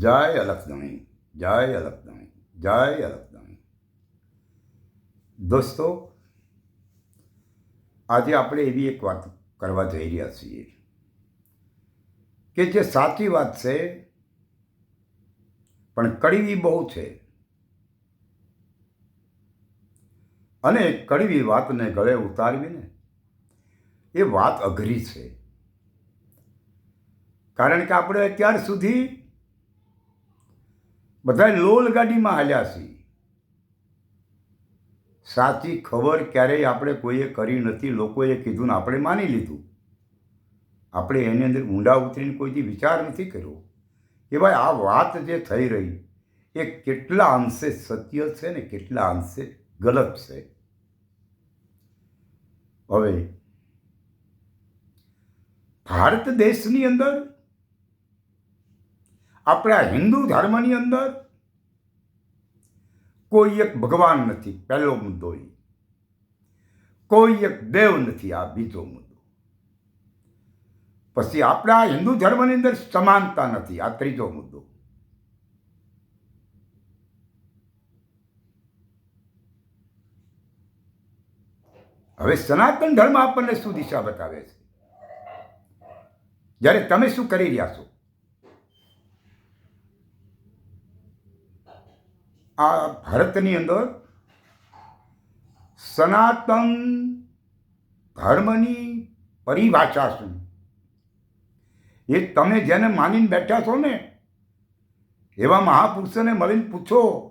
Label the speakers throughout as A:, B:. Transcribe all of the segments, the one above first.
A: જય અલખધણી જય અલખધણી જય અલખધણી દોસ્તો, આજે આપણે એવી એક વાત કરવા જઈ રહ્યા છીએ કે જે સાચી વાત છે, પણ કડવી બહુ છે. અને કડવી વાતને ગળે ઉતારવીને એ વાત અઘરી છે. કારણ કે આપણે અત્યાર સુધી બધા લોલ ગાડીમાં હાલ્યા છીએ. સાચી ખબર ક્યારેય આપણે કોઈએ કરી નથી, લોકોએ કીધું ને આપણે માની લીધું. આપણે એની અંદર ઊંડા ઉતરીને કોઈથી વિચાર નથી કર્યો. કે ભાઈ આ વાત જે થઈ રહી, એ કેટલા અંશે સત્ય છે ને કેટલા અંશે ગલત છે. હવે, ભારત દેશની અંદર આપણા હિન્દુ ધર્મની અંદર કોઈ એક ભગવાન નથી, પહેલો મુદ્દો એ. કોઈ એક દેવ નથી આ બીજો મુદ્દો. પછી આપણા હિન્દુ ધર્મની અંદર સમાનતા નથી, આ ત્રીજો મુદ્દો. હવે સનાતન ધર્મ આપણને શું દિશા બતાવે છે? જ્યારે તમે શું કરી રહ્યા છો? આ ભારતની અંદર સનાતન ધર્મની પરિભાષા શું એ તમે જેને માનીને બેઠા છો ને, એવા મહાપુરુષોને મળીને પૂછો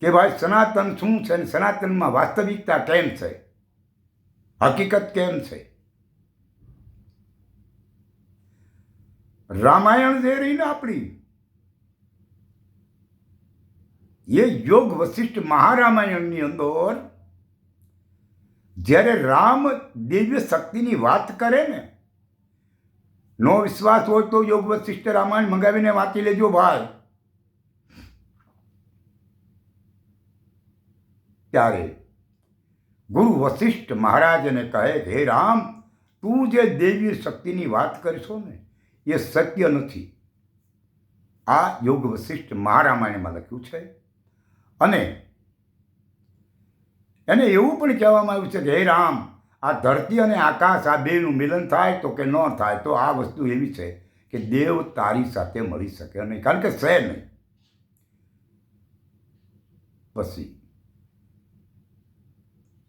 A: કે ભાઈ સનાતન શું છે અને સનાતનમાં વાસ્તવિકતા કેમ છે? હકીકત કેમ છે? રામાયણ જે રહી ને આપણી એ યોગ વશિષ્ઠ મહારામાયણની અંદર જ્યારે રામ દિવ્ય શક્તિની વાત કરે ને, નો વિશ્વાસ હોય તો યોગ વશિષ્ઠ રામાયણ મંગાવીને વાંચી લેજો ભાઈ. ત્યારે ગુરુ વશિષ્ઠ મહારાજને કહે હે રામ, તું જે દેવી શક્તિની વાત કરશો ને, એ સત્ય નથી. આ યોગ વશિષ્ઠ મહારામાયણમાં લખ્યું છે. અને એને એવું પણ કહેવામાં આવ્યું છે કે, હે રામ, આ ધરતી અને આકાશ આ બેનું મિલન થાય તો કે ન થાય? તો આ વસ્તુ એવી છે કે દેવ તારી સાથે મળી શકે નહીં. કારણ કે છે નહીં. પછી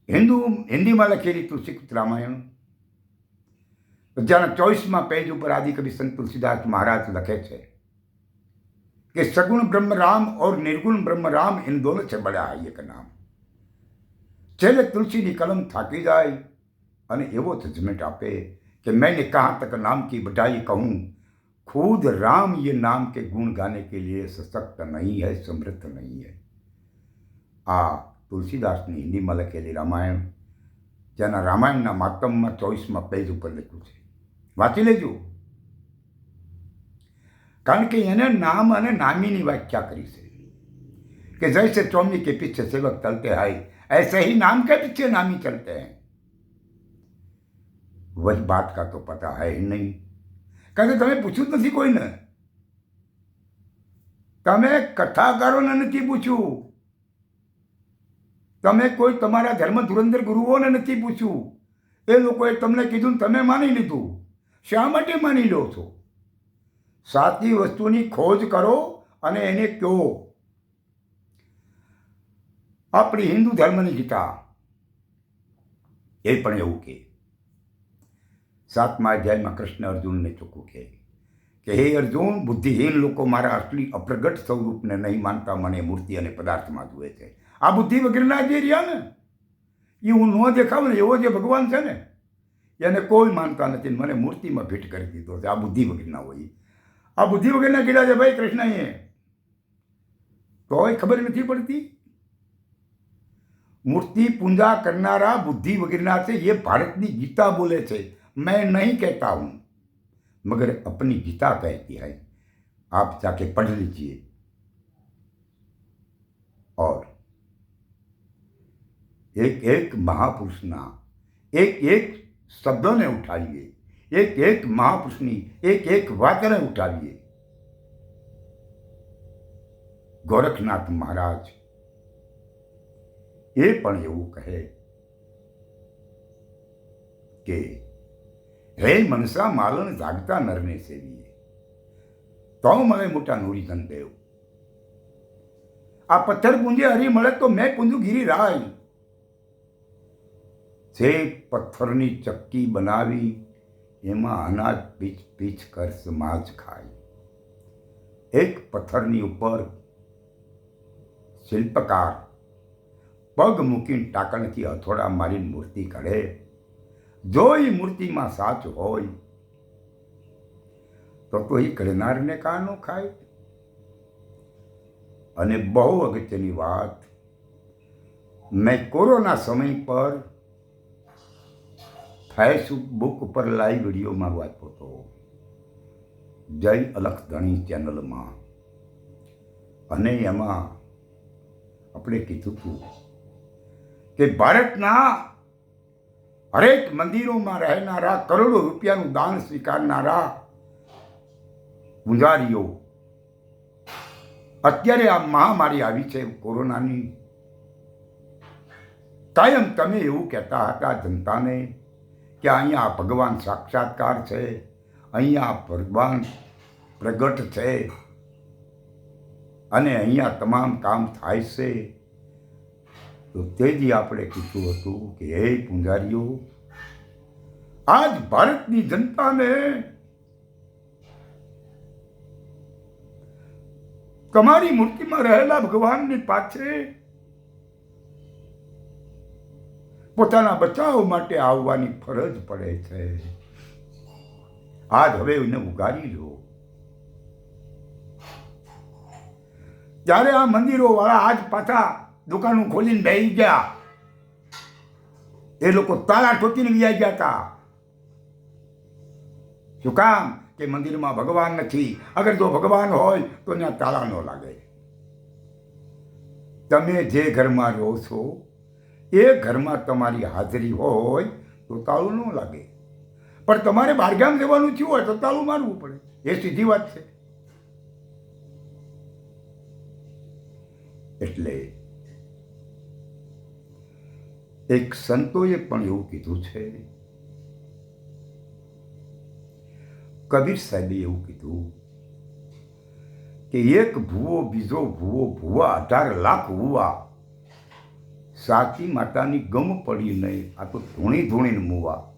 A: હિન્દુ, હિન્દીમાં લખેલી તુલસીકૃત રામાયણ. જેના ચોવીસમાં પેજ ઉપર આદિકવિ સંત તુલસીદાસ મહારાજ લખે છે कि सगुण ब्रह्म राम और निर्गुण ब्रह्म राम इन दोनों से बड़ा है एक नाम છેલ્લે તુલસીની કલમ થાકી જાય અને એવો જજમેન્ટ આપે કે मैंने कहाँ तक नाम की बटाई कहूँ खुद राम ये नाम के गुण गाने के लिए सशक्त नहीं है समृद्ध नहीं है આ તુલસીદાસની હિન્દીમાં લખેલી રામાયણ જેના રામાયણના માતમમાં ચોવીસમાં પેજ ઉપર લખ્યું છે વાંચી લેજો કારણ કે એને નામ અને નામીની વ્યાખ્યા કરી છે कि जैसे चौमी के पीछे सेवक चलते हैं ऐसे ही नाम के पीछे नामी चलते हैं वही बात का तो पता है ही नहीं કારણ કે તમે પૂછ્યું જ નથી કોઈને તમે કથાકારોને નથી પૂછ્યું તમે કોઈ તમારા ધર્મ ધુરંધર ગુરુઓને નથી પૂછ્યું એ લોકોએ તમને કીધું તમે માની લીધું શા માટે માની લો છો સાચી વસ્તુની ખોજ કરો અને એને કહો. આપણી હિન્દુ ધર્મની ગીતા. એ પણ એવું કે. સાતમા અધ્યાયમાં કૃષ્ણ અર્જુનને ચોખ્ખું કહે કે, હે અર્જુન, બુદ્ધિહીન લોકો મારા અસલી અપ્રગટ સ્વરૂપને નહીં માનતા મને મૂર્તિ અને પદાર્થમાં જુએ છે. આ બુદ્ધિ વગેરેના જે રહ્યા ને, એ હું ન દેખાવું ને, એવો જે ભગવાન છે ને, એને કોઈ માનતા નથી મને મૂર્તિમાં ભેટ કરી દીધો છે. આ બુદ્ધિ વગેરેના હોય. આ બુદ્ધિ વગરના કીધા છે ભાઈ કૃષ્ણએ. તોય ખબર નથી પડતી? મૂર્તિ પૂજા કરનારા બુદ્ધિ વગેરેના છે, એ ભારતની ગીતા બોલે છે. મેં નહીં કહેતા હું. मगर अपनी गीता कहती है आप जाके पढ़ लीजिए और एक एक महापुरुष ना एक एक शब्दों ने उठाइए એક એક મહાપુરુષની એક એક વાતને ઉઠાવીએ. ગોરખનાથ મહારાજ એ પણ એવું કહે કે, હે મનસા માલણ જાગતા નરને સેવીએ. તો મળે મોટા નુરીધન દેવ આ પથ્થર પૂંજે હરી મળે તો મેં પૂંજું ગીરી રાય. જે પથ્થરની ચક્કી બનાવી એમાં અનાજ પીચ પીચ કર સમાજ ખાય. એક પથ્થરની ઉપર શિલ્પકાર પગ મૂકીને ટાંકણથી હથોડા મારીને મૂર્તિ કરે. જો એ મૂર્તિમાં સાચ હોય, તો તો એ કરનારને કાનો ખાય? અને બહુ અગત્યની વાત, મેં કોરોના સમય પર ફેસબુક ઉપર લાઈવ વિડીયોમાં વાંચતો હતો જય અલખ ધણી ચેનલમાં. અને એમાં આપણે કીધું હતું કે ભારતના હરેક મંદિરોમાં રહેનારા કરોડો રૂપિયાનું દાન સ્વીકારનારા પૂંજારીઓ, અત્યારે આ મહામારી આવી છે કોરોનાની. કાયમ તમે એવું કહેતા હતા જનતાને કે અહીંયા ભગવાન સાક્ષાત્કાર છે, અહીંયા ભગવાન પ્રગટ છે અને અહીંયા તમામ કામ થાય છે. તો તેથી આપણે કીધું હતું કે, હે પૂંજારીઓ, આજ ભારતની જનતાને તમારી મૂર્તિમાં રહેલા ભગવાનની પાછળ પોતાના બચાવ માટે આવવાની ફરજ પડે છે. આજ હવે એને ઉગારી લો. જ્યારે આ મંદિરો વાળા આજ પાછા દુકાનો ખોલીને બેસી ગયા, એ લોકો તાળા ઠોકીને વ્યાઈ ગયા હતા. શું કામ કે મંદિરમાં ભગવાન નથી? અગર જો ભગવાન હોય તો ત્યાં તાળા ન લાગે. તમે જે ઘરમાં રહો છો એ ઘરમાં તમારી હાજરી હોય તો તાળું ન લાગે. પણ તમારે બહારગામ જવાનું થયું હોય તો તાળું મારવું પડે. એ સીધી વાત છે. એટલે એક સંતોએ પણ એવું કીધું છે. કબીર સાહેબે એવું કીધું કે એક ભૂવો બીજો ભૂવો ભૂવા અઢાર લાખ ભૂવા સાચી માતાની ગમ પડી નહીં આ તો ધૂણી ધૂણીને મૂવા.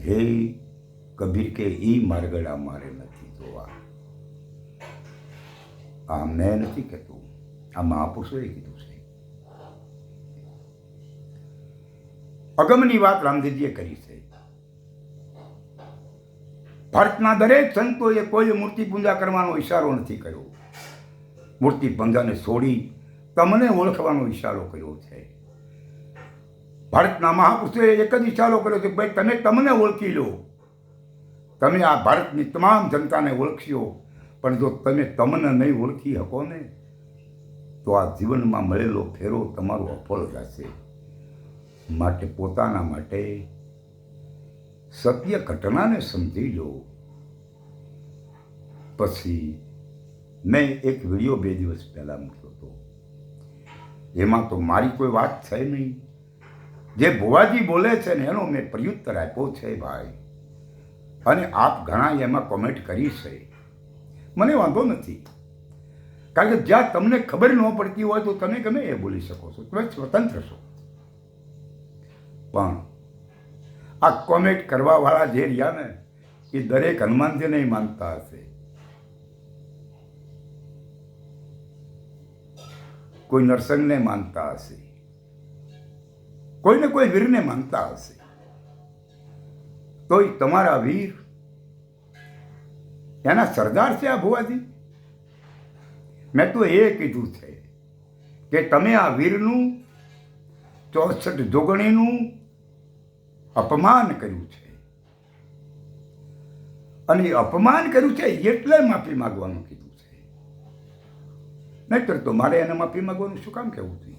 A: હે કબીર કે, ઈ મારગડા મારે નથી જોવા. આ મેં નથી કહેતું. આ મહાપુરુષોએ કીધું છે. અગમની વાત રામદેવજીએ કરી છે. ભારતના દરેક સંતોએ કોઈ મૂર્તિ પૂજા કરવાનો ઈશારો નથી કર્યો. મૂર્તિ પૂજાને છોડી તમને ઓળખવાનો ઈશારો કર્યો છે. ભારતના મહાપુરુષોએ એક જ ઈશારો કર્યો છે, ભાઈ, તમે તમને ઓળખી લો. તમે આ ભારતની તમામ જનતાને ઓળખ્યો પણ જો તમે તમને નહીં ઓળખી શકો ને, તો આ જીવનમાં મળેલો ફેરો તમારો અફળ જશે. માટે પોતાના માટે સત્ય ઘટનાને સમજી લો. પછી મેં એક વીડિયો બે દિવસ પહેલાં મૂક્યો. એમાં તો મારી કોઈ વાત છે નહીં. જે ભુવાજી બોલે છે ને, એનો મેં પ્રયુત્તર આપ્યો છે ભાઈ. અને આપ ઘણા એમાં કોમેન્ટ કરી છે. મને વાંધો નથી. કારણ કે જ્યાં તમને ખબર ન પડતી હોય તો તમે ગમે એ બોલી શકો છો. તમે સ્વતંત્ર છો. પણ આ કોમેન્ટ કરવાવાળા જે રહ્યા ને, એ દરેક હનુમાનજીને માનતા હશે. કોઈ નરસંગને માનતા હશે. કોઈને કોઈ વીરને માનતા હશે. તોય તમારા વીર એના સરદાર છે આ ભુવાજી? મેં તો એ કીધું છે કે તમે આ વીરનું ચોસઠ જોગણીનું અપમાન કર્યું છે. અને અપમાન કર્યું છે એટલે માફી માગવાનું કીધું. નહીતર તો મારે એને માફી માગવાનું શું કામ કહેવું જોઈએ?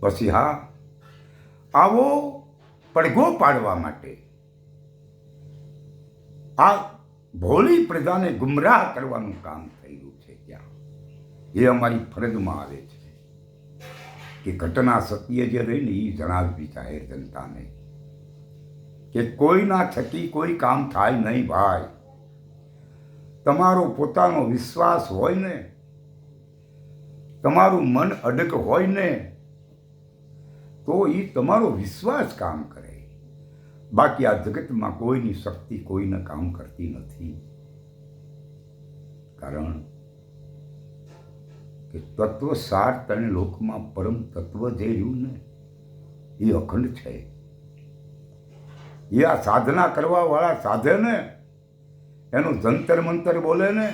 A: પછી હા, આવો પડઘો પાડવા માટે. આ ભોળી પ્રજાને ગુમરાહ કરવાનું કામ થયેલું છે ત્યાં. એ અમારી ફરજમાં આવે છે. કે ઘટના સત્ય જે રહી ને એ જણાવવી જાહેર જનતાને. કે કોઈના થકી કોઈ કામ થાય નહીં ભાઈ. તમારો પોતાનો વિશ્વાસ હોય ને, તમારું મન અડક હોય ને, તો એ તમારો વિશ્વાસ કામ કરે. બાકી આ જગતમાં કોઈની શક્તિ કોઈને કામ કરતી નથી. કારણ કે તત્વ સાર તને લોકમાં પરમ તત્વ જે રહ્યું ને એ અખંડ છે. એ આ સાધના કરવાવાળા સાધે ને એનું જંતર મંતર બોલે ને,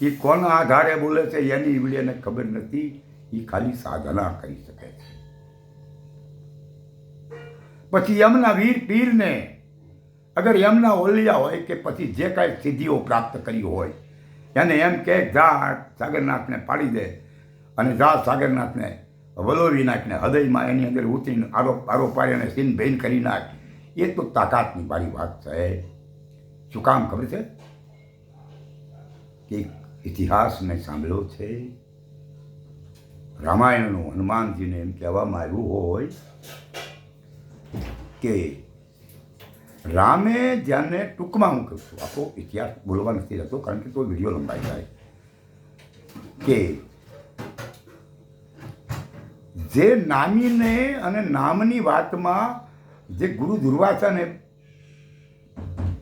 A: એ કોના આધારે બોલે છે એની ઈવડીને ખબર નથી એ ખાલી સાધના કરી શકે છે. પછી એમના વીર પીરને, અગર એમના ઓલિયા હોય કે પછી જે કાંઈ સિદ્ધિઓ પ્રાપ્ત કરી હોય, એને એમ કે, જા, સાગરનાથને પાડી દે. અને જા, સાગરનાથને વલોવી નાખને હૃદયમાં એની અંદર ઉતરીને આરોપ આરોપારી અને સીન ભેન કરી નાખ. એ તો તાકાતની મારી વાત છે. શું કામ ખબર છે? કે ઇતિહાસ મેં સાંભળ્યો છે? રામાયણનું હનુમાનજીને એમ કહેવામાં આવ્યું હોય કે રામે જ્યાંને ટૂંકમાં હું કહું છું, આખો ઇતિહાસ બોલવા નથી જતો કારણ કે તો વીડિયો લંબાઈ જાય. કે જે નામીને અને નામની વાતમાં જે ગુરુ દુર્વાસાને,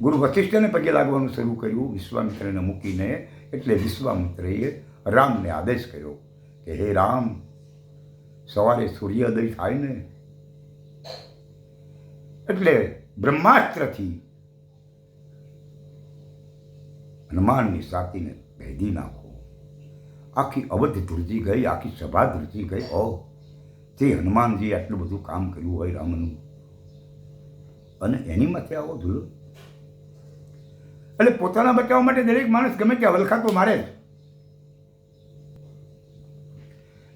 A: ગુરુ વશિષ્ઠને પગે લાગવાનું શરૂ કર્યું, વિશ્વામિત્રને મૂકીને એટલે વિશ્વામિત્રએ રામને આદેશ કર્યો કે, હે રામ, સવારે સૂર્યોદય થાય ને? એટલે બ્રહ્માસ્ત્રથી હનુમાનની સાતીને ભેદી નાખો. આખી અવધ ધ્રુજી ગઈ, આખી સભા ધ્રુજી ગઈ. ઓ તે હનુમાનજી આટલું બધું કામ કર્યું હોય રામનું. અને એની માથે આવો ધૂલો એટલે પોતાના બચાવવા માટે દરેક માણસ ગમે ત્યાં વલખા તો મારે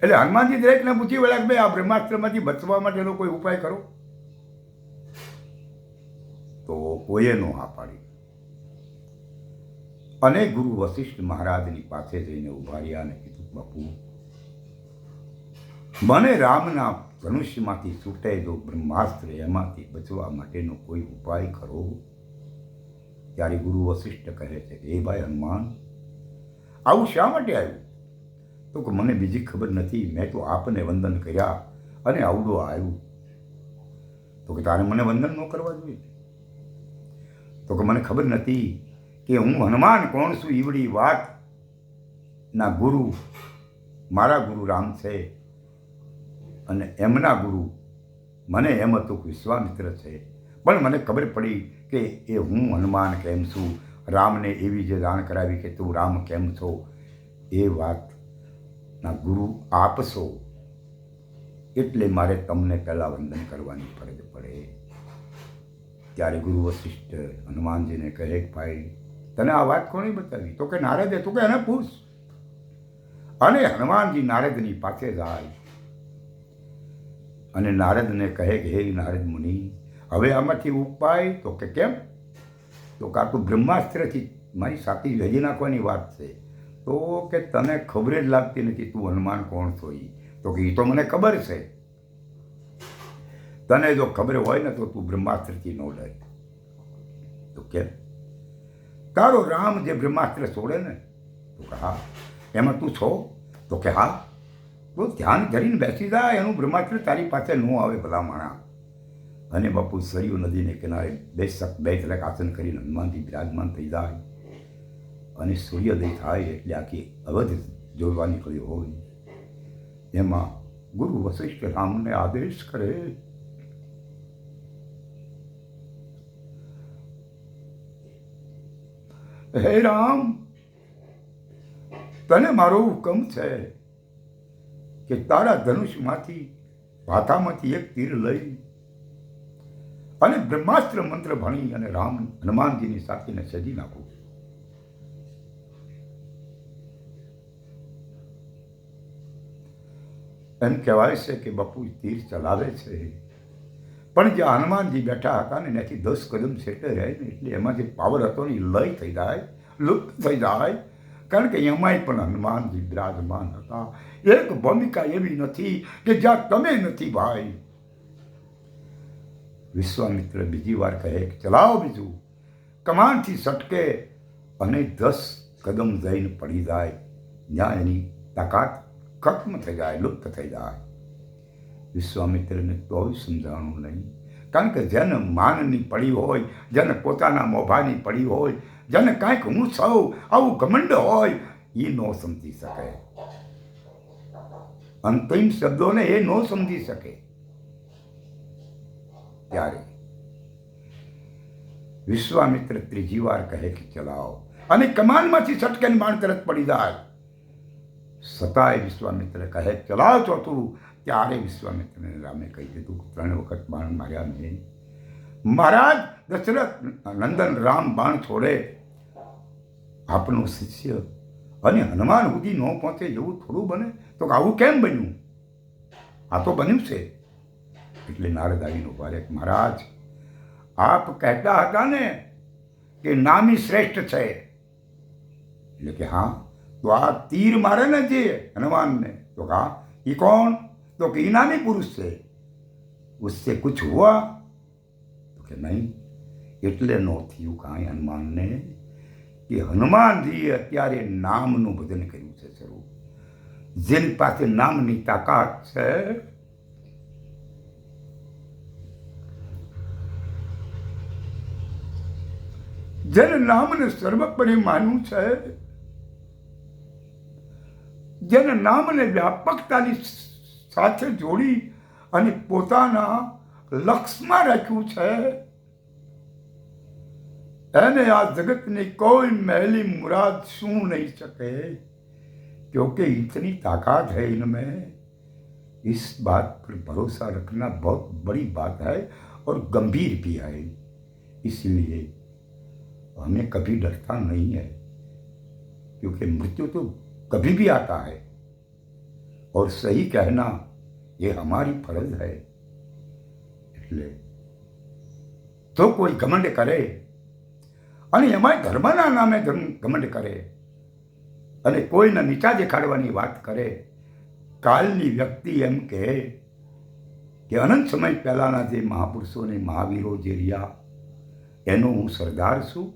A: એટલે હનુમાનજી દરેકને પૂછી વળ્યા કે ભાઈ, આ બ્રહ્માસ્ત્રમાંથી બચવા માટેનો કોઈ ઉપાય કરો તો કોઈએ નો હા પાડી. અને ગુરુ વશિષ્ઠ મહારાજની પાસે જઈને ઊભા રહ્યા અને કીધું, બાપુ, મને રામના ધનુષ્યમાંથી છૂટે જો બ્રહ્માસ્ત્ર એમાંથી બચવા માટેનો કોઈ ઉપાય કરો ત્યારે ગુરુ વશિષ્ઠ કહે છે કે, એ ભાઈ હનુમાન, આવું શા માટે આવ્યું? તો કે મને બીજી ખબર નથી, મેં તો આપને વંદન કર્યા અને આવડો આવ્યું. તો કે તારે મને વંદન ન કરવા જોઈએ? તો કે મને ખબર નથી કે હું હનુમાન કોણ છું, ઈવડી વાત ના ગુરુ, મારા ગુરુ રામ છે અને એમના ગુરુ, મને એમ હતું કે વિશ્વામિત્ર છે. પણ મને ખબર પડી કે એ હું હનુમાન કેમ છું? રામને એવી જે જાણ કરાવી કે તું રામ કેમ છો? એ વાતના ગુરુ આપશો એટલે મારે તમને પહેલાં વંદન કરવાની ફરજ પડે. ત્યારે ગુરુ વશિષ્ઠ હનુમાનજીને કહે કે ભાઈ, તને આ વાત કોણે બતાવી? તો કે નારદે, તો કે એને પૂછ. અને હનુમાનજી નારદની પાસે જાય. અને નારદને કહે કે, હે નારદ મુનિ હવે આમાંથી ઉપાય તો કે કેમ? તો કે આ તો બ્રહ્માસ્ત્રથી મારી સાથી વેજી નાખવાની વાત છે. તો કે તને ખબર જ લાગતી નથી તું હનુમાન કોણ છો ઈ? તો કે એ તો મને ખબર છે. તને જો ખબર હોય ને તો તું બ્રહ્માસ્ત્રથી ન ડરે. તો કેમ? તારો રામ જે બ્રહ્માસ્ત્ર છોડે ને, તો કે હા. એમાં તું છો? તો કે હા. તો ધ્યાન ધરીને બેસી જા, એનું બ્રહ્માસ્ત્ર તારી પાસે ન આવે ભલા માણા અને બાપુ સરયુ નદીને કિનારે બે સક બે તલક આસન કરીને હનુમાનજી બિરાજમાન થઈ જાય અને સૂર્યોદય થાય એટલે આખી અવધ જોવા નીકળ્યો હોય. એમાં ગુરુ વશિષ્ઠ રામને આદેશ કરે. હે રામ, તને મારો હુકમ છે કે તારા ધનુષમાંથી ભાથામાંથી એક તીર લઈ અને બ્રહ્માસ્ત્ર મંત્ર ભણી અને રામ હનુમાનજીની સાથીને સજી નાખું. એમ કહેવાય છે કે બપુ તીર ચલાવે છે. પણ જે હનુમાનજી બેઠા હતા ને એનાથી દસ કદમ છેટે રહે ને એટલે એમાં જે પાવર હતો ને એ લય થઈ જાય, લુપ્ત થઈ જાય. કારણ કે એમાંય પણ હનુમાનજી બિરાજમાન હતા. એક ભૂમિકા એવી નથી કે જ્યાં તમે નથી ભાઈ. વિશ્વામિત્ર બીજી વાર કહે કે, ચલાવો બીજું. કમાનથી સટકે અને દસ કદમ જઈને પડી જાય. જ્યાં એની તાકાત ખત્મ થઈ જાય, લુપ્ત થઈ જાય. વિશ્વામિત્રને તોય સમજાણું નહીં. કારણ કે જેને માનની પડી હોય, જેને પોતાના મોભાની પડી હોય, જેને કાંઈક હું સૌ આવું ઘમંડ હોય એ ન સમજી શકે. અંતિમ શબ્દોને એ ન સમજી શકે. ત્યારે વિશ્વામિત્ર ત્રીજી વાર કહે કે ચલાવો અને કમાનમાંથી સટકેન બાણ તરત પડી જાય. સતાય વિશ્વામિત્ર કહે, ચલાવ ચોથું ત્યારે વિશ્વામિત્રને રામે કહી દીધું ત્રણ વખત બાણ માર્યા મેં મહારાજ દશરથ નંદન રામ બાણ છોડે. આપનો શિષ્ય અને હનુમાન સુધી ન પહોંચે એવું થોડું બને. તો આવું કેમ બન્યું? આ તો બન્યું છે. એટલે નારદ આવીને ઊભા રહે મહારાજ, આપ કહેતા હતા ને કે નામી શ્રેષ્ઠ છે. એટલે કે, હા, તો આ તીર મારે ને જે હનુમાનને. તો હા એ કોણ? તો કે ઇનામી પુરુષ છે. ઉસસે કુછ હુઆ? તો કે, નહીં, એટલે નો થયું કાંઈ હનુમાનને કે હનુમાનજીએ અત્યારે નામનું ભજન કર્યું છે સ્વરૂપ જેની પાસે નામની તાકાત છે જેને નામને સર્વોપરી માન્યું છે જેને નામને વ્યાપકતાની સાથે જોડી અને પોતાના લક્ષમાં રાખ્યું છે એને આ જગતની કોઈ મહેલી मुराद छू नहीं सके क्योंकि इतनी ताकत है इनमें इस बात पर भरोसा रखना बहुत बड़ी बात है और गंभीर भी है इसलिए हमें कभी डरता नहीं है क्योंकि मृत्यु तो कभी भी आता है और सही कहना ये हमारी फर्ज है એટલે તો કોઈ ઘમંડ કરે અને એમાંય ધર્મના નામે ધર્મ- ઘમંડ કરે અને કોઈને નીચા દેખાડવાની વાત કરે કાલની વ્યક્તિ એમ કહે કે અનંત સમય પહેલાંના જે મહાપુરુષો અને મહાવીરો જે રહ્યા એનો હું સરદાર છું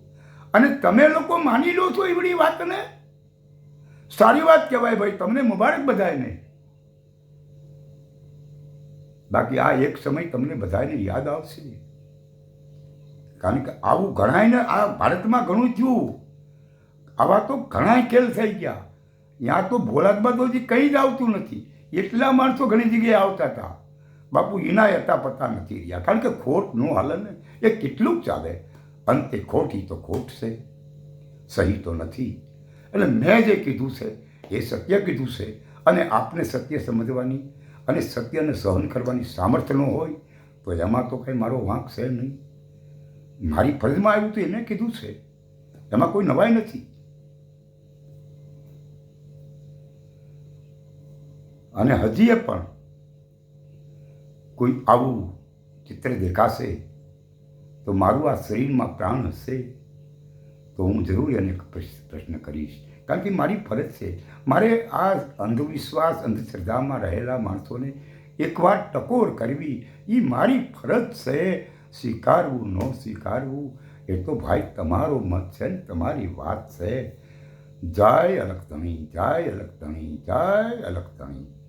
A: અને તમે લોકો માની લો છો એવડી વાતને? સારી વાત કહેવાય ભાઈ, તમને મુબારક બધાને બાકી આ એક સમય તમને બધાને યાદ આવશે. કારણ કે આવું ઘણાયને આ ભારતમાં ઘણું થયું. આવા તો ઘણા ખેલ થઈ ગયા. ત્યાં તો તો હજી કંઈ જ આવતું નથી. એટલા માણસો ઘણી જગ્યાએ આવતા હતા. બાપુ એના હતા, પતા નથી રહ્યા. કારણ કે ખોટ નો હાલે ને, એ કેટલું ચાલે. અંતે ખોટી તો ખોટ છે. સહી તો નથી. એટલે મેં જે કીધું છે એ સત્ય કીધું છે અને આપને સત્ય સમજવાની અને સત્યને સહન કરવાની સામર્થ્ય ન હોય તો એમાં તો કંઈ મારો વાંક છે નહીં. મારી ફરજમાં આવ્યું તો એને કીધું છે. એમાં કોઈ નવાઈ નથી. અને હજીએ પણ કોઈ આવું ચિત્ર દેખાશે તો મારું આ શરીરમાં પ્રાણ હશે? તો હું જરૂર એને પ્રશ્ન કરીશ. કારણ કે મારી ફરજ છે. મારે આ અંધવિશ્વાસ, અંધશ્રદ્ધામાં રહેલા માણસોને એકવાર ટકોર કરવી એ મારી ફરજ છે. સ્વીકારવું, ન સ્વીકારવું, એ તો ભાઈ તમારો મત છે ને તમારી વાત છે. જય અલગતણી જય અલગતણી જય અલગતણી